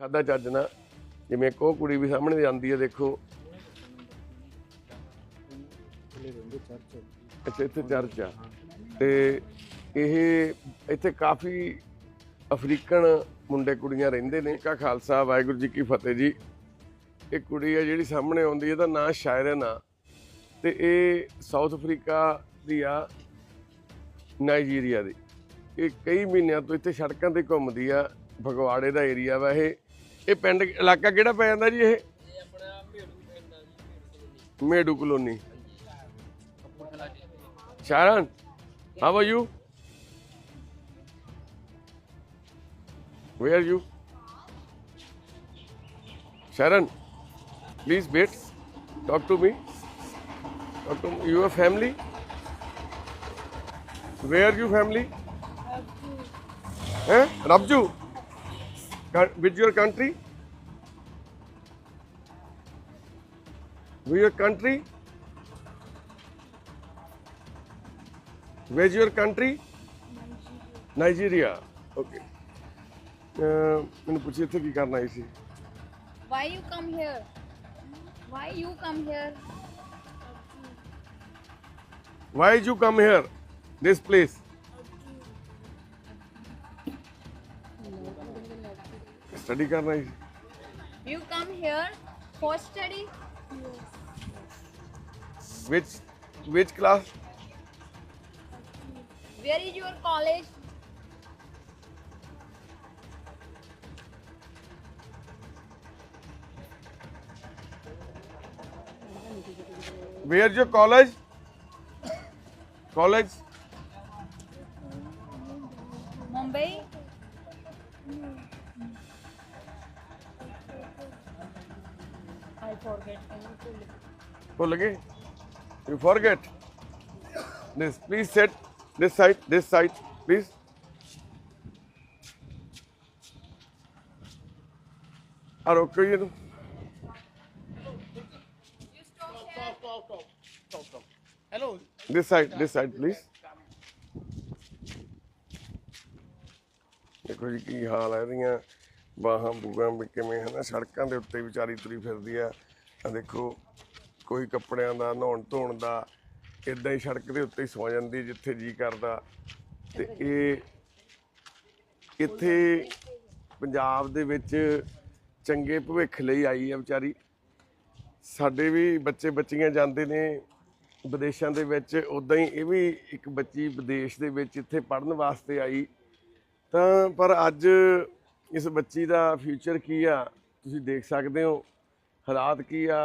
ਖਾਦਾ ਚੱਜ ਨਾ ਜਿਵੇਂ ਉਹ ਕੁੜੀ ਵੀ ਸਾਹਮਣੇ ਜਾਂਦੀ ਹੈ ਦੇਖੋ। ਅੱਛਾ ਇੱਥੇ ਚਰਚ ਆ। ਤੇ ਇਹ ਇੱਥੇ ਕਾਫੀ ਅਫਰੀਕਨ ਮੁੰਡੇ ਕੁੜੀਆਂ ਰਹਿੰਦੇ ਨੇ। ਕਾ ਖਾਲਸਾ ਵਾਹਿਗੁਰੂ ਜੀ ਕੀ ਫਤਿਹ ਜੀ। ਇਹ ਕੁੜੀ ਹੈ ਜਿਹੜੀ ਸਾਹਮਣੇ ਆਉਂਦੀ ਹੈ ਇਹਦਾ ਨਾਂ ਸ਼ਾਇਰਨ ਆ ਤੇ ਇਹ ਸਾਊਥ ਅਫਰੀਕਾ ਦੀ ਆ ਨਾਈਜੀਰੀਆ ਦੀ। ਇਹ ਕਈ ਮਹੀਨਿਆਂ ਤੋਂ ਇੱਥੇ ਸੜਕਾਂ ਤੇ ਘੁੰਮਦੀ ਆ। ਫਗਵਾੜੇ ਦਾ ਏਰੀਆ ਵਾ ਇਹ। ਇਹ ਪਿੰਡ ਇਲਾਕਾ ਕਿਹੜਾ ਪੈ ਜਾਂਦਾ ਜੀ ਇਹ ਮੇਡੂ colony Sharan how are you where you Sharan please wait talk to me talk to me. your family where you family eh rabju Coun- with your country? With your country? Where's your country? Nigeria. Okay. Uh, मैंने Why you come here? Why you come here? Why you come here? This place. study karna hai. You come here for study? Yes. Which which class? Where is your college? Where is your college? College? Mumbai. ਭੁੱਲ ਗਏ you forget this please sit this side this side please ਆ ਰੋਕੋ ਇਹਨੂੰ hello this side this side please ਦੇਖੋ ਜੀ ਕੀ ਹਾਲ ਹੈ ਇਹਦੀਆਂ ਬਾਹਾਂ ਬੂਗਾਂ ਵੀ ਕਿਵੇਂ ਹਨਾ ਸੜਕਾਂ ਦੇ ਉੱਤੇ ਵਿਚਾਰੀ ਤੁਰੀ ਫਿਰਦੀ ਆ ਆ ਦੇਖੋ, ਕੋਈ ਕੱਪੜਿਆਂ ਦਾ, ਨਹਾਉਣ ਧੋਣ ਦਾ ਇਦਾਂ ਹੀ ਸੜਕ ਦੇ ਉੱਤੇ ਹੀ ਸੌ ਜਾਂਦੀ ਜਿੱਥੇ ਜੀ ਕਰਦਾ। ਤੇ ਇਹ ਇੱਥੇ ਪੰਜਾਬ ਦੇ ਵਿੱਚ ਚੰਗੇ ਭਵਿੱਖ ਲਈ ਆਈ ਆ ਵਿਚਾਰੀ। ਸਾਡੇ ਵੀ ਬੱਚੇ ਬੱਚੀਆਂ ਜਾਂਦੇ ਨੇ ਵਿਦੇਸ਼ਾਂ ਦੇ ਵਿੱਚ ਉਦਾਂ ਹੀ ਇਹ ਵੀ ਇੱਕ ਬੱਚੀ ਵਿਦੇਸ਼ ਦੇ ਵਿੱਚ ਇੱਥੇ ਪੜ੍ਹਨ ਵਾਸਤੇ ਆਈ। ਤਾਂ ਪਰ ਅੱਜ ਇਸ ਬੱਚੀ ਦਾ ਫਿਊਚਰ ਕੀ ਆ, ਤੁਸੀਂ ਦੇਖ ਸਕਦੇ ਹੋ। ਹਾਲਾਤ ਕੀ ਆ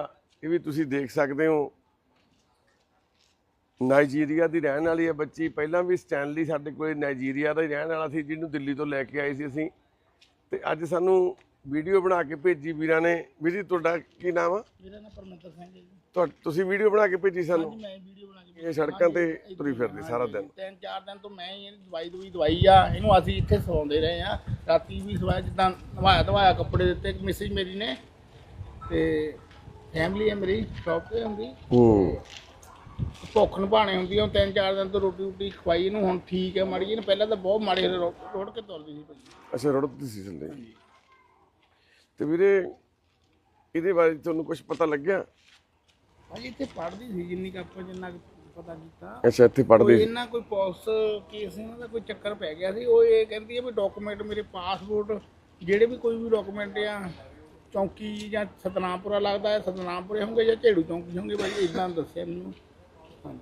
ਇਹ ਵੀ ਤੁਸੀਂ ਦੇਖ ਸਕਦੇ ਹੋ। ਨਾਈਜੀਰੀਆ ਦੀ ਰਹਿਣ ਵਾਲੀ ਹੈ ਬੱਚੀ। ਪਹਿਲਾਂ ਵੀ ਸਟੈਨਲੀ ਸਾਡੇ ਕੋਲ ਨਾਈਜੀਰੀਆ ਦਾ ਹੀ ਰਹਿਣ ਵਾਲਾ ਸੀ ਜਿਹਨੂੰ ਦਿੱਲੀ ਤੋਂ ਲੈ ਕੇ ਆਏ ਸੀ ਅਸੀਂ। ਤੇ ਅੱਜ ਸਾਨੂੰ ਵੀਡੀਓ ਬਣਾ ਕੇ ਭੇਜੀ ਵੀਰਾਂ ਨੇ। ਵੀਰ ਜੀ ਤੁਹਾਡਾ ਕੀ ਨਾਮ ਆ? ਮੇਰਾ ਨਾਮ ਪਰਮਿੰਦਰ ਸਿੰਘ ਹੈ ਜੀ। ਤੁਸੀਂ ਵੀਡੀਓ ਬਣਾ ਕੇ ਭੇਜੀ ਸਾਨੂੰ? ਮੈਂ ਵੀਡੀਓ ਬਣਾ ਕੇ ਇਹ ਸੜਕਾਂ ਤੇ ਤੁਰੀ ਫਿਰਦੀ ਸਾਰਾ ਦਿਨ। ਤਿੰਨ ਚਾਰ ਦਿਨ ਤੋਂ ਮੈਂ ਹੀ ਇਹਨੂੰ ਦਵਾਈ ਦਵਾਈ ਦਵਾਈ ਆ। ਇਹਨੂੰ ਅਸੀਂ ਇੱਥੇ ਸੌਂਦੇ ਰਹੇ ਆ। ਰਾਤੀ ਵੀ ਸਵਾਇਆ ਜਿੱਦਾਂ ਨਵਾਇਆ ਦਵਾਇਆ ਕੱਪੜੇ ਦਿੱਤੇ। ਇੱਕ ਮੇਰੀ ਨੇ ਤੇ ਫੈਮਿਲੀ ਹੈ ਮੇਰੀ ਸ਼ੌਪ ਤੇ ਹੁੰਦੀ। ਹੂੰ। ਭੁੱਖ ਨਿਭਾਣੇ ਹੁੰਦੀ ਆ ਹੁਣ ਤਿੰਨ ਚਾਰ ਦਿਨ ਤੋਂ ਰੋਟੀ ਰੋਟੀ ਖਵਾਈ ਇਹਨੂੰ ਹੁਣ ਠੀਕ ਹੈ ਮਾੜੀ ਇਹਨੂੰ ਪਹਿਲਾਂ ਤਾਂ ਬਹੁਤ ਮਾੜੇ ਰੋ- ਰੋੜ ਕੇ ਤੁਰਦੀ ਸੀ ਭਾਈ ਅੱਛਾ ਰੜਦੀ ਸੀ ਥੱਲੇ। ਤੇ ਵੀਰੇ ਇਹਦੇ ਬਾਰੇ ਤੁਹਾਨੂੰ ਕੁਝ ਪਤਾ ਲੱਗਿਆ? ਭਾਜੀ ਇੱਥੇ ਪੜ੍ਹਦੀ ਸੀ ਜਿੰਨੀ ਕੁ ਆਪਾਂ ਜਿੰਨਾ ਕੁ ਪਤਾ ਕੀਤਾ। ਅੱਛਾ ਇੱਥੇ ਕੋਈ ਪੜ੍ਹਦੇ ਸੀ। ਇਹਨਾਂ ਕੋਈ ਪੁਲਿਸ ਕੇਸ ਇਹਨਾਂ ਦਾ ਕੋਈ ਚੱਕਰ ਪੈ ਗਿਆ ਸੀ। ਉਹ ਇਹ ਕਹਿੰਦੀ ਹੈ ਵੀ ਡਾਕੂਮੈਂਟ ਮੇਰੇ ਪਾਸਪੋਰਟ ਜਿਹੜੇ ਵੀ ਕੋਈ ਵੀ ਡਾਕੂਮੈਂਟ ਆ ਚੌਂਕੀ ਜਾਂ ਸਤਨਾਮਪੁਰਾ ਲੱਗਦਾ ਹੈ ਸਤਨਾਮਪੁਰੇ ਹੋਣਗੇ ਜਾਂ ਝੇੜੂ ਚੌਂਕੀ ਹੋਣਗੇ ਬਾਈ ਇਦਾਂ ਦੱਸਿਆ ਮੈਨੂੰ। ਹਾਂਜੀ।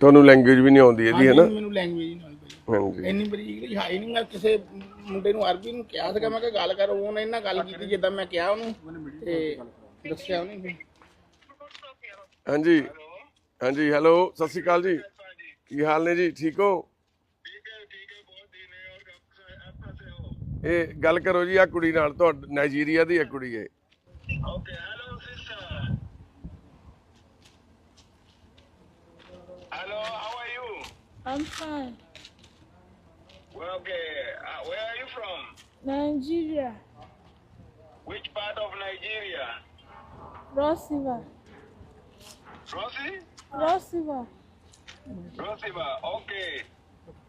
ਤੁਹਾਨੂੰ ਲੈਂਗੁਏਜ ਵੀ ਨਹੀਂ ਆਉਂਦੀ ਇਹਦੀ ਹੈ ਨਾ? ਮੈਨੂੰ ਲੈਂਗੁਏਜ ਨਹੀਂ ਆਉਂਦੀ ਬਾਈ। ਹਾਂਜੀ। ਇੰਨੀ ਬਰੀਕ ਨਹੀਂ ਹੈ ਹੀ ਨਹੀਂ ਮੈਂ ਕਿਸੇ ਮੁੰਡੇ ਨੂੰ ਅਰਬੀ ਨੂੰ ਕਿਹਾ ਸੀਗਾ ਮੈਂ ਕਿਹਾ ਗੱਲ ਕਰ ਉਹਨੇ ਇਹਨਾਂ ਗੱਲ ਕੀਤੀ ਜਿੱਦਾਂ ਮੈਂ ਕਿਹਾ ਉਹਨੂੰ ਤੇ ਦੱਸਿਆ ਉਹਨੇ। ਹਾਂਜੀ ਹਾਂਜੀ ਹੈਲੋ ਸਤਿ ਸ਼੍ਰੀ ਅਕਾਲ ਜੀ। ਕੀ ਹਾਲ ਨੇ ਜੀ ਠੀਕ ਹੋ? ਇਹ ਗੱਲ ਕਰੋ ਜੀ ਆ ਕੁੜੀ ਨਾਲ ਤੁਹਾਡੀ ਨਾਈਜੀਰੀਆ ਦੀ ਹੈ ਕੁੜੀ ਇਹ Okay, hello, sister. Hello, how are you? I'm fine. Well, okay, uh, where are you from? Nigeria, Which part of Nigeria? Cross River, Rossi? Cross River. Rosiva, okay.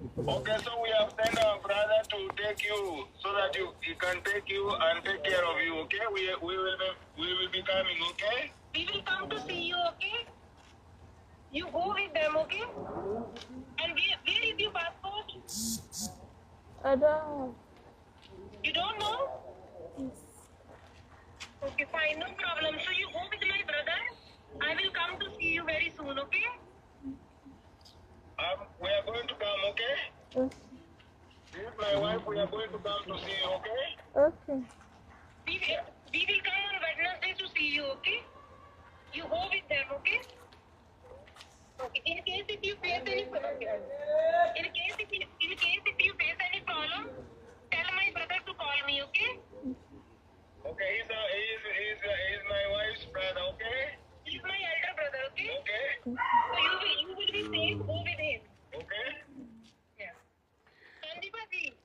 Okay, so we have sent our brother to take you so that you he can take you and take care of you. Okay, we we will be we will be coming. Okay. We will come to see you, okay? You go with them, okay? And where, where is your passport? I don't You don't know? have. Okay, fine, no problem. So you go with my brother. I will come to see you very soon, okay? Um, we are going to come. Okay. Okay. This is my wife. We are going to come to see you. Okay. Okay. We will, we will come on Wednesday to see you, okay? You go with them, okay? Okay. In case if you face any problem, in case if you, in case if you face any problem, tell my brother to call me, okay? Okay. He's a, he's he's a, he's my wife's brother. Okay. He's my elder brother, okay? Okay. So you will you will be safe.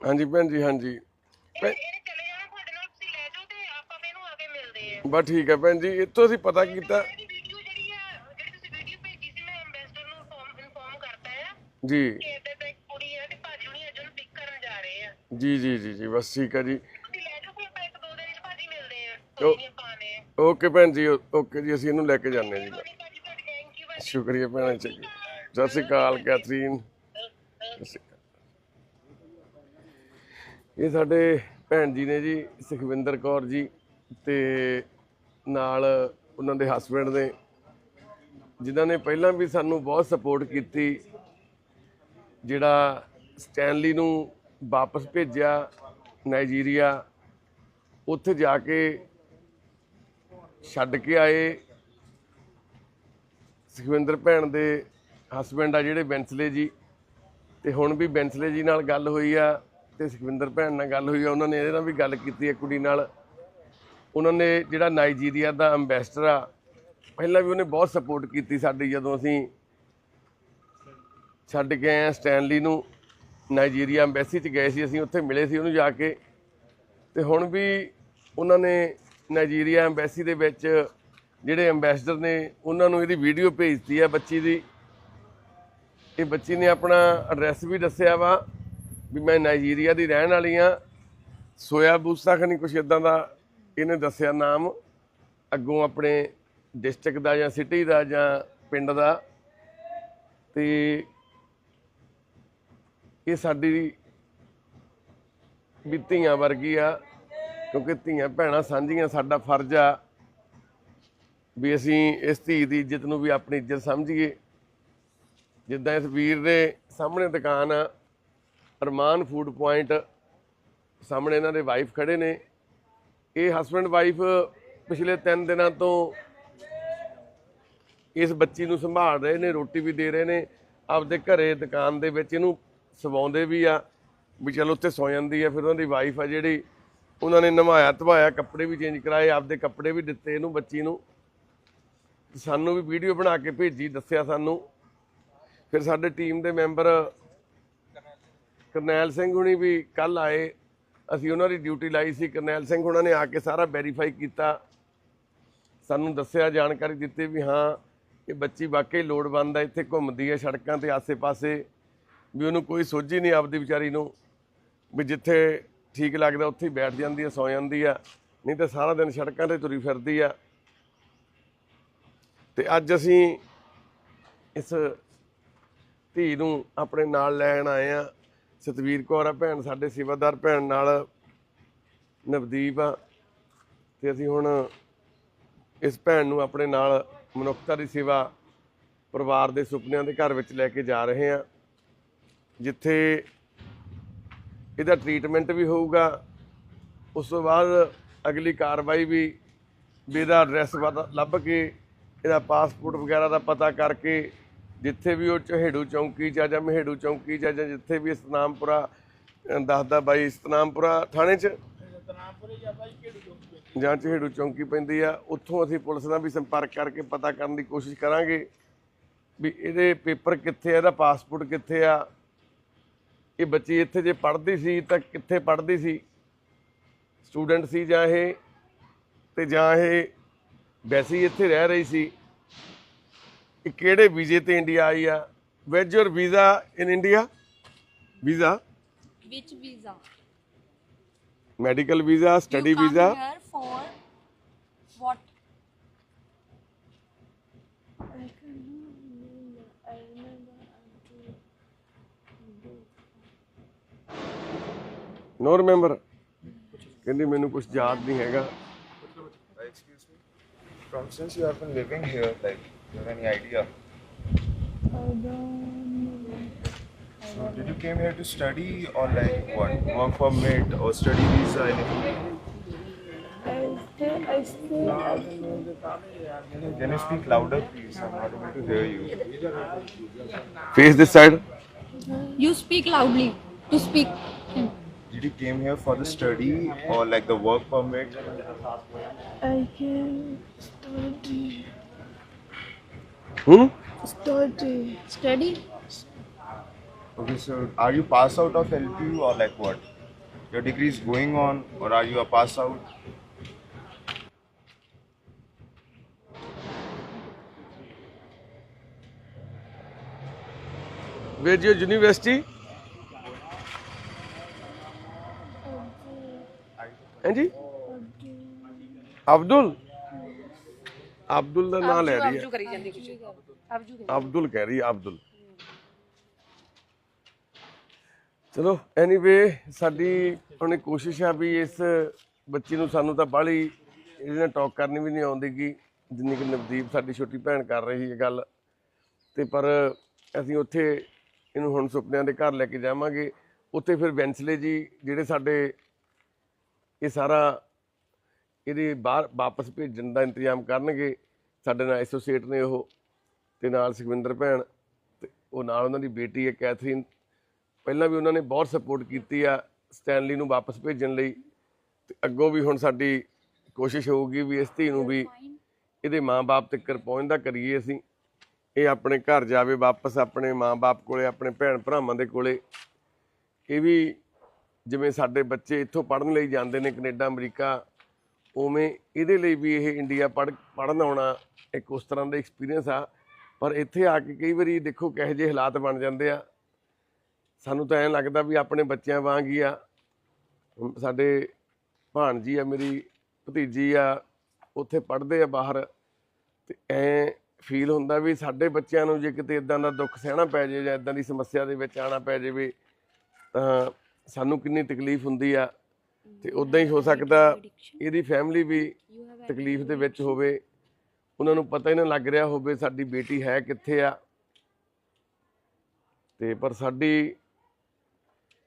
ਹਾਂਜੀ ਭੈਣ ਜੀ ਹਾਂਜੀ। ਇਹ ਇਹ ਚਲੇ ਜਾਣਾ ਤੁਹਾਡੇ ਨਾਲ ਤੁਸੀਂ ਲੈ ਜਾਓ ਤੇ ਆਪਾਂ ਮੈਨੂੰ ਆ ਕੇ ਮਿਲਦੇ ਆ। ਬਸ ਠੀਕ ਹੈ ਭੈਣ ਜੀ ਇੱਥੋਂ ਅਸੀਂ ਪਤਾ ਕੀਤਾ। ਇਹਦੀ ਵੀਡੀਓ ਜਿਹੜੀ ਆ ਜਿਹੜੀ ਤੁਸੀਂ ਵੀਡੀਓ ਭੇਜੀ ਸੀ ਮੈਂ ਐਮਬੈਸਡਰ ਨੂੰ ਇਨਫੋਰਮ ਇਨਫੋਰਮ ਕਰਤਾ ਆ। ਜੀ। ਕਿ ਇੱਦਾਂ ਦਾ ਇੱਕ ਕੁੜੀ ਆ ਤੇ ਭਾਜੀ ਹੁਣੀ ਅੱਜ ਉਹਨੂੰ ਪਿਕ ਕਰਨ ਜਾ ਰਹੇ ਆ। ਜੀ ਜੀ ਜੀ ਜੀ ਬਸ ਠੀਕ ਹੈ ਜੀ। ਤੁਸੀਂ ਲੈ ਜਾਓ ਫਿਰ ਆਪਾਂ ਇੱਕ ਦੋ ਦਿਨ ਚ ਭਾਜੀ ਮਿਲਦੇ ਆ। ਕੋਈ ਨਹੀਂ ਆਪਾਂ ਆਨੇ ਆ। ਓਕੇ ਭੈਣ ਜੀ ਓਕੇ ਜੀ ਅਸੀਂ ਇਹਨੂੰ ਲੈ ਕੇ ਜਾਂਦੇ ਹਾਂ ਜੀ। ਭਾਜੀ ਭਾਜੀ ਤੁਹਾਡੀ ਥੈਂਕ ਯੂ ਭਾਜੀ ਸ਼ੁਕਰੀਆ ਭੈਣ ਜੀ। ਸਤਿ ਸ਼੍ਰੀ ਅਕਾਲ ਕੈਥਰੀਨ ਸਤਿ ਸ਼੍ਰੀ ਅਕਾਲ। ਇਹ ਸਾਡੇ ਭੈਣ ਜੀ ਨੇ ਜੀ, ਸੁਖਵਿੰਦਰ ਕੌਰ ਜੀ ਤੇ ਨਾਲ ਉਹਨਾਂ ਦੇ ਹਸਬੰਡ ਨੇ, ਜਿਨ੍ਹਾਂ ਨੇ ਪਹਿਲਾਂ ਵੀ ਸਾਨੂੰ ਬਹੁਤ ਸਪੋਰਟ ਕੀਤੀ, ਜਿਹੜਾ ਸਟੈਨਲੀ ਨੂੰ ਵਾਪਸ ਭੇਜਿਆ ਨਾਈਜੀਰੀਆ ਉੱਥੇ ਜਾ ਕੇ ਛੱਡ ਕੇ ਆਏ। ਸੁਖਵਿੰਦਰ ਭੈਣ ਦੇ ਹਸਬੰਡ ਆ ਜਿਹੜੇ ਬੈਂਸਲੇ ਜੀ, ਤੇ ਹੁਣ ਵੀ ਬੈਂਸਲੇ ਜੀ ਨਾਲ ਗੱਲ ਹੋਈ ਆ। ਤੇ ਸੁਖਵਿੰਦਰ ਭੈਣ ਨਾਲ ਗੱਲ ਹੋਈ ਆ, ਉਹਨਾਂ ਨੇ ਇਹਦੇ ਨਾਲ ਵੀ ਗੱਲ ਕੀਤੀ ਹੈ ਕੁੜੀ ਨਾਲ। ਉਹਨਾਂ ਨੇ ਜਿਹੜਾ ਨਾਈਜੀਰੀਆ ਦਾ ਐਮਬੈਸਡਰ ਆ, ਪਹਿਲਾਂ ਵੀ ਉਹਨੇ ਬਹੁਤ ਸਪੋਰਟ ਕੀਤੀ ਸਾਡੀ ਜਦੋਂ ਅਸੀਂ ਛੱਡ ਕੇ ਆਏ ਆ ਸਟੈਨਲੀ ਨੂੰ। ਨਾਈਜੀਰੀਆ ਐਮਬੈਸੀ 'ਚ ਗਏ ਸੀ, ਅਸੀਂ ਉੱਥੇ ਮਿਲੇ ਸੀ ਉਹਨੂੰ ਜਾ ਕੇ। ਤੇ ਹੁਣ ਵੀ ਉਹਨਾਂ ਨੇ ਨਾਈਜੀਰੀਆ ਐਮਬੈਸੀ ਦੇ ਵਿੱਚ ਜਿਹੜੇ ਐਮਬੈਸਡਰ ਨੇ, ਉਹਨਾਂ ਨੂੰ ਇਹਦੀ ਵੀਡੀਓ ਭੇਜਤੀ ਹੈ ਬੱਚੀ ਦੀ। ਇਹ ਬੱਚੀ ਨੇ ਆਪਣਾ ਐਡਰੈਸ ਵੀ ਦੱਸਿਆ ਵਾ। ਵੀ ਮੈਂ ਨਾਈਜੀਰੀਆ ਦੀ ਰਹਿਣ ਵਾਲੀ ਆ। ਸੋਇਆ ਬੂਸਾ ਖਣੀ ਕੁਛ ਇਦਾਂ ਦਾ। ਇਹਨੇ ਦੱਸਿਆ ਨਾਮ। ਅੱਗੋਂ ਆਪਣੇ ਡਿਸਟ੍ਰਿਕਟ ਦਾ ਜਾਂ ਸਿਟੀ ਦਾ ਜਾਂ ਪਿੰਡ ਦਾ। ਤੇ ਇਹ ਸਾਡੀ ਵੀ ਧੀਆਂ ਵਰਗੀ ਆ। ਕਿਉਂਕਿ ਧੀਆਂ ਭੈਣਾਂ ਸਾਂਝੀਆਂ ਸਾਡਾ ਫਰਜ਼ ਆ। ਵੀ ਅਸੀਂ ਇਸ ਧੀ ਦੀ ਇੱਜ਼ਤ ਨੂੰ ਵੀ ਆਪਣੀ ਇੱਜ਼ਤ ਸਮਝੀਏ। ਜਿੱਦਾਂ ਇਸ ਵੀਰ ਦੇ ਸਾਹਮਣੇ ਦੁਕਾਨ ਆ। ਅਰਮਾਨ ਫੂਡ ਪੁਆਇੰਟ ਸਾਹਮਣੇ ਇਹਨਾਂ ਦੇ ਵਾਈਫ ਖੜੇ ਨੇ। ਇਹ ਹਸਬੰਡ ਵਾਈਫ ਪਿਛਲੇ 3 ਦਿਨਾਂ ਤੋਂ ਇਸ ਬੱਚੀ ਨੂੰ ਸੰਭਾਲ ਰਹੇ ਨੇ, ਰੋਟੀ ਵੀ ਦੇ ਰਹੇ ਨੇ। ਆਪਦੇ ਘਰੇ ਦੁਕਾਨ ਦੇ ਵਿੱਚ ਇਹਨੂੰ ਸਵਾਉਂਦੇ ਵੀ ਆ ਵੀ ਚਲੋ ਉੱਥੇ ਸੌ ਜਾਂਦੀ ਆ। ਫਿਰ ਉਹਨਾਂ ਦੀ ਵਾਈਫ ਆ ਜਿਹੜੀ, ਉਹਨਾਂ ਨੇ ਨਵਾਇਆ ਧਵਾਇਆ, ਕੱਪੜੇ ਵੀ ਚੇਂਜ ਕਰਾਏ, ਆਪਦੇ ਕੱਪੜੇ ਵੀ ਦਿੱਤੇ ਇਹਨੂੰ ਬੱਚੀ ਨੂੰ। ਸਾਨੂੰ ਵੀ ਵੀਡੀਓ ਬਣਾ ਕੇ ਭੇਜੀ, ਦੱਸਿਆ ਸਾਨੂੰ। ਫਿਰ ਸਾਡੇ ਟੀਮ ਦੇ ਮੈਂਬਰ ਕਰਨੈਲ ਸਿੰਘ ਹੁਣੀ ਵੀ ਕੱਲ ਆਏ। ਅਸੀਂ ਉਹਨਾਂ ਦੀ ਡਿਊਟੀ ਲਾਈ ਸੀ। ਕਰਨੈਲ ਸਿੰਘ ਹੁਣਾਂ ਨੇ ਆ ਕੇ ਸਾਰਾ ਵੈਰੀਫਾਈ ਕੀਤਾ। ਸਾਨੂੰ ਦੱਸਿਆ, ਜਾਣਕਾਰੀ ਦਿੱਤੀ ਵੀ ਹਾਂ, ਇਹ ਬੱਚੀ ਵਾਕਈ ਲੋੜਵੰਦ ਹੈ ਇੱਥੇ ਘੁੰਮਦੀ ਹੈ ਸੜਕਾਂ ਤੇ ਆਸੇ-ਪਾਸੇ। ਵੀ ਉਹਨੂੰ ਕੋਈ ਸੋਝੀ ਨਹੀਂ ਆਪਦੀ ਵਿਚਾਰੀ ਨੂੰ। ਵੀ ਜਿੱਥੇ ਠੀਕ ਲੱਗਦਾ ਉੱਥੇ ਹੀ ਬੈਠ ਜਾਂਦੀ ਹੈ ਸੌ ਜਾਂਦੀ ਆ। ਨਹੀਂ ਤਾਂ ਸਾਰਾ ਦਿਨ ਸੜਕਾਂ ਤੇ ਤੁਰੀ ਫਿਰਦੀ ਆ। ਤੇ ਅੱਜ ਅਸੀਂ ਇਸ ਧੀ ਨੂੰ ਆਪਣੇ ਨਾਲ ਲੈਣ ਆਏ ਆ। ਸਤਵੀਰ ਕੌਰ ਆ ਭੈਣ, ਸਾਡੇ ਸੇਵਾਦਾਰ ਭੈਣ ਨਾਲ ਨਵਦੀਪ ਆ। ਤੇ ਅਸੀਂ ਹੁਣ ਇਸ ਭੈਣ ਨੂੰ ਆਪਣੇ ਨਾਲ ਮਨੁੱਖਤਾ ਦੀ ਸੇਵਾ ਪਰਿਵਾਰ ਦੇ ਸੁਪਨਿਆਂ ਦੇ ਘਰ ਵਿੱਚ ਲੈ ਕੇ ਜਾ ਰਹੇ ਹਾਂ ਜਿੱਥੇ ਇਹਦਾ ਟ੍ਰੀਟਮੈਂਟ ਵੀ ਹੋਊਗਾ, ਉਸ ਤੋਂ ਬਾਅਦ ਅਗਲੀ ਕਾਰਵਾਈ ਵੀ ਵੀ ਇਹਦਾ ਐਡਰੈਸ ਲੱਭ ਕੇ ਇਹਦਾ ਪਾਸਪੋਰਟ ਵਗੈਰਾ ਦਾ ਪਤਾ ਕਰਕੇ ਜਿੱਥੇ ਵੀ ਉਹ ਚਹੇੜੂ ਚੌਂਕੀ ਆ ਜਾਂ ਮਹੇੜੂ ਚੌਂਕੀ ਆ ਜਾਂ ਜਿੱਥੇ ਵੀ ਸਤਨਾਮਪੁਰਾ ਅਹ ਦੱਸਦਾ ਬਾਈ ਸਤਨਾਮਪੁਰਾ ਥਾਣੇ 'ਚ? ਜਾਂ ਜਾਂ ਚਹੇੜੂ ਚੌਂਕੀ ਪੈਂਦੀ ਆ ਉੱਥੋਂ ਅਸੀਂ ਪੁਲਿਸ ਨਾਲ ਵੀ ਸੰਪਰਕ ਕਰਕੇ ਪਤਾ ਕਰਨ ਦੀ ਕੋਸ਼ਿਸ਼ ਕਰਾਂਗੇ ਵੀ ਇਹਦੇ ਪੇਪਰ ਕਿੱਥੇ ਆ ਇਹਦਾ ਪਾਸਪੋਰਟ ਕਿੱਥੇ ਆ? ਇਹ ਬੱਚੀ ਇੱਥੇ ਜੇ ਪੜ੍ਹਦੀ ਸੀ ਤਾਂ ਕਿੱਥੇ ਪੜ੍ਹਦੀ ਸੀ? ਸਟੂਡੈਂਟ ਸੀ ਜਾਂ ਇਹ? ਤੇ ਜਾਂ ਇਹ ਵੈਸੇ ਹੀ ਇੱਥੇ ਰਹਿ ਰਹੀ ਸੀ। ਇਹ ਕਿਹੜੇ ਵੀਜ਼ੇ ਤੇ ਇੰਡੀਆ ਆਈ ਆ was your visa in India visa Which visa? Medical visa study you come visa here for what? No remember ਕਹਿੰਦੀ ਮੈਨੂੰ ਕੁਝ ਯਾਦ ਨਹੀਂ ਹੈਗਾ Excuse me. From since you have been living here, like, Do you have any idea? I don't know. So did you came here to study or like what? Work permit or study visa anything? I. Can you speak louder please? I'm not able to hear you. Face this side. You speak loudly to speak. Did you came here for the study or like the work permit? I came study. Hmm? Study. Study? Okay, so are you pass out of LPU or like what? Your degree is going on or are you a pass out? Where's your university? Andy? Abdul? Abdul ਦਾ ਨਾਮ ਲੈ ਰਹੀ ਹੈ। ਕਰੀ ਜਾਂਦੀ ਕੁਛ। ਅਬਜੂ ਅਬਦੁਲ ਕਹਿ ਰਹੀ ਹੈ ਅਬਦੁਲ। ਚਲੋ ਐਨੀਵੇ ਸਾਡੀ ਉਹਨੇ ਕੋਸ਼ਿਸ਼ ਆ ਵੀ ਇਸ ਬੱਚੀ ਨੂੰ ਸਾਨੂੰ ਤਾਂ ਬਾਹਲੀ ਇਹਦੇ ਨਾਲ ਟਾਕ ਕਰਨੀ ਵੀ ਨਹੀਂ ਆਉਂਦੀਗੀ ਜਿੰਨੀ ਕਿ ਨਵਦੀਪ ਸਾਡੀ ਛੋਟੀ ਭੈਣ ਕਰ ਰਹੀ ਹੈ ਗੱਲ। ਤੇ ਪਰ ਅਸੀਂ ਉੱਥੇ ਇਹਨੂੰ ਹੁਣ ਸੁਪਨਿਆਂ ਦੇ ਘਰ ਲੈ ਕੇ ਜਾਵਾਂਗੇ। ਉੱਥੇ ਫਿਰ ਵੈਂਸਲੇ ਜੀ ਜਿਹੜੇ ਸਾਡੇ ਇਹ ਸਾਰਾ ਇਹਦੇ ਬਾਹਰ ਵਾਪਸ ਭੇਜਣ ਦਾ ਇੰਤਜ਼ਾਮ ਕਰਨਗੇ। ਸਾਡੇ ਨਾਲ ਐਸੋਸੀਏਟ ਨੇ ਉਹ ਤੇ ਨਾਲ ਸੁਖਵਿੰਦਰ ਭੈਣ ਤੇ ਉਹ ਨਾਲ ਉਹਨਾਂ ਦੀ ਬੇਟੀ ਹੈ ਕੈਥਰੀਨ। ਪਹਿਲਾਂ ਵੀ ਉਹਨਾਂ ਨੇ ਬਹੁਤ ਸਪੋਰਟ ਕੀਤੀ ਆ ਸਟੈਨਲੀ ਨੂੰ ਵਾਪਸ ਭੇਜਣ ਲਈ। ਤੇ ਅੱਗੋਂ ਵੀ ਹੁਣ ਸਾਡੀ ਕੋਸ਼ਿਸ਼ ਹੋਊਗੀ ਵੀ ਇਸ ਧੀ ਨੂੰ ਵੀ ਇਹਦੇ ਮਾਂ-ਬਾਪ ਤੱਕ ਪਹੁੰਚਦਾ ਕਰੀਏ ਅਸੀਂ। ਇਹ ਆਪਣੇ ਘਰ ਜਾਵੇ ਵਾਪਸ ਆਪਣੇ ਮਾਂ-ਬਾਪ ਕੋਲੇ, ਆਪਣੇ ਭੈਣ ਭਰਾਵਾਂ ਦੇ ਕੋਲੇ। ਇਹ ਵੀ ਜਿਵੇਂ ਸਾਡੇ ਬੱਚੇ ਇੱਥੋਂ ਪੜ੍ਹਨ ਲਈ ਜਾਂਦੇ ਨੇ ਕੈਨੇਡਾ, ਅਮਰੀਕਾ ਉਵੇਂ ਇਹਦੇ ਲਈ ਵੀ ਇਹ ਇੰਡੀਆ ਪੜ੍ਹ, ਪੜ੍ਹਨ ਆਉਣਾ ਇੱਕ ਉਸ ਤਰ੍ਹਾਂ ਦਾ ਐਕਸਪੀਰੀਅੰਸ ਆ। ਪਰ ਇੱਥੇ ਆ ਕੇ ਕਈ ਵਾਰੀ ਦੇਖੋ ਕਿਹੋ ਜਿਹੇ ਹਾਲਾਤ ਬਣ ਜਾਂਦੇ ਆ। ਸਾਨੂੰ ਤਾਂ ਐਂ ਲੱਗਦਾ ਵੀ ਆਪਣੇ ਬੱਚਿਆਂ ਵਾਂਗ ਹੀ ਆ। ਹੁਣ ਸਾਡੇ ਭਾਣਜੀ ਆ, ਮੇਰੀ ਭਤੀਜੀ ਆ, ਉੱਥੇ ਪੜ੍ਹਦੇ ਆ ਬਾਹਰ। ਤੇ ਐ ਫੀਲ ਹੁੰਦਾ ਵੀ ਸਾਡੇ ਬੱਚਿਆਂ ਨੂੰ ਜੇ ਕਿਤੇ ਇਦਾਂ ਦਾ ਦੁੱਖ ਸਹਿਣਾ ਪੈ ਜਾਏ ਜਾਂ ਇਦਾਂ ਦੀ ਸਮੱਸਿਆ ਦੇ ਵਿੱਚ ਆਣਾ ਪੈ ਜਾਵੇ, ਤਾਂ ਸਾਨੂੰ ਕਿੰਨੀ ਤਕਲੀਫ ਹੁੰਦੀ ਆ। ਤੇ ਉਦਾਂ ਹੀ ਹੋ ਸਕਦਾ ਇਹਦੀ ਫੈਮਿਲੀ ਵੀ ਤਕਲੀਫ ਦੇ ਵਿੱਚ ਹੋਵੇ। ਉਹਨਾਂ ਨੂੰ ਪਤਾ ਹੀ ਨਾ ਲੱਗ ਰਿਹਾ ਹੋਵੇ ਸਾਡੀ ਬੇਟੀ ਹੈ ਕਿੱਥੇ ਆ। ਤੇ ਪਰ ਸਾਡੀ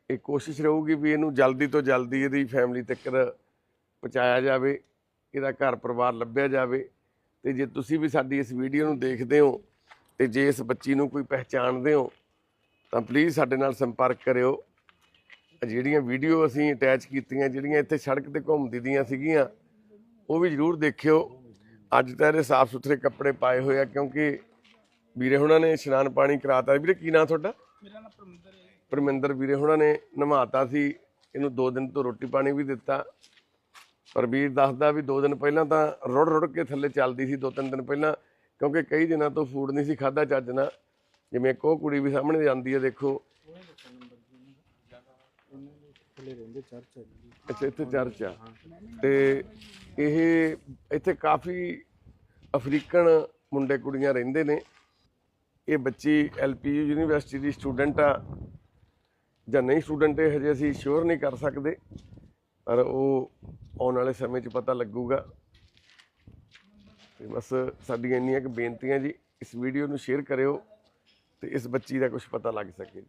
ਇਹ ਕੋਸ਼ਿਸ਼ ਰਹੂਗੀ ਵੀ ਇਹਨੂੰ ਜਲਦੀ ਤੋਂ ਜਲਦੀ ਇਹਦੀ ਫੈਮਿਲੀ ਤੱਕ ਪਹੁੰਚਾਇਆ ਜਾਵੇ, ਇਹਦਾ ਘਰ ਪਰਿਵਾਰ ਲੱਭਿਆ ਜਾਵੇ। ਤੇ ਜੇ ਤੁਸੀਂ ਵੀ ਸਾਡੀ ਇਸ ਵੀਡੀਓ ਨੂੰ ਦੇਖਦੇ ਹੋ ਤੇ ਜੇ ਇਸ ਬੱਚੀ ਨੂੰ ਕੋਈ ਪਹਿਚਾਣਦੇ ਹੋ ਤਾਂ ਪਲੀਜ਼ ਸਾਡੇ ਨਾਲ ਸੰਪਰਕ ਕਰਿਓ। ਜਿਹੜੀਆਂ ਵੀਡੀਓ ਅਸੀਂ ਅਟੈਚ ਕੀਤੀਆਂ ਜਿਹੜੀਆਂ ਇੱਥੇ ਸੜਕ ਤੇ ਘੁੰਮਦੀ ਦੀਆਂ ਸੀਗੀਆਂ ਉਹ ਵੀ ਜਰੂਰ ਦੇਖਿਓ। ਅੱਜ ਤਾਂ ਇਹਦੇ ਸਾਫ਼ ਸੁਥਰੇ ਕੱਪੜੇ ਪਾਏ ਹੋਏ ਆ ਕਿਉਂਕਿ ਵੀਰੇ ਹੁਣਾਂ ਨੇ ਇਸ਼ਨਾਨ ਪਾਣੀ ਕਰਾਤਾ ਵੀਰੇ ਕੀ ਨਾਂ ਤੁਹਾਡਾ? ਮੇਰਾ ਨਾਮ ਪਰਮਿੰਦਰ ਹੈ। ਪਰਮਿੰਦਰ ਵੀਰੇ ਹੁਣਾਂ ਨੇ ਨਵਾਤਾ ਸੀ ਇਹਨੂੰ ਦੋ ਦਿਨ ਤੋਂ ਰੋਟੀ ਪਾਣੀ ਵੀ ਦਿੱਤਾ। ਪਰ ਵੀਰ ਦੱਸਦਾ ਵੀ ਦੋ ਦਿਨ ਪਹਿਲਾਂ ਤਾਂ ਰੁੜ ਰੁੜ ਕੇ ਥੱਲੇ ਚੱਲਦੀ ਸੀ ਦੋ ਤਿੰਨ ਦਿਨ ਪਹਿਲਾਂ ਕਿਉਂਕਿ ਕਈ ਦਿਨਾਂ ਤੋਂ ਫੂਡ ਨਹੀਂ ਸੀ ਖਾਦਾ ਚੱਜ ਨਾਲ। ਜਿਵੇਂ ਉਹ ਕੁੜੀ ਵੀ ਸਾਹਮਣੇ ਜਾਂਦੀ ਹੈ ਦੇਖੋ। ਅੱਛਾ ਇੱਥੇ ਚਰਚ ਆ। ਤੇ ਇਹ ਇੱਥੇ ਕਾਫੀ ਅਫਰੀਕਨ ਮੁੰਡੇ ਕੁੜੀਆਂ ਰਹਿੰਦੇ ਨੇ। ਇਹ ਬੱਚੀ ਐਲਪੀਯੂ ਯੂਨੀਵਰਸਿਟੀ ਦੀ ਸਟੂਡੈਂਟ ਆ। ਜਾਂ ਨਹੀਂ ਸਟੂਡੈਂਟ ਇਹ ਹਜੇ ਅਸੀਂ ਸ਼ੋਰ ਨਹੀਂ ਕਰ ਸਕਦੇ। ਪਰ ਉਹ ਆਉਣ ਵਾਲੇ ਸਮੇਂ 'ਚ ਪਤਾ ਲੱਗੂਗਾ। ਤੇ ਬਸ ਸਾਡੀਆਂ ਇੰਨੀਆਂ ਕੁ ਬੇਨਤੀਆਂ ਜੀ ਇਸ ਵੀਡੀਓ ਨੂੰ ਸ਼ੇਅਰ ਕਰਿਓ ਤੇ ਇਸ ਬੱਚੀ ਦਾ ਕੁਝ ਪਤਾ ਲੱਗ ਸਕੇ ਜੀ।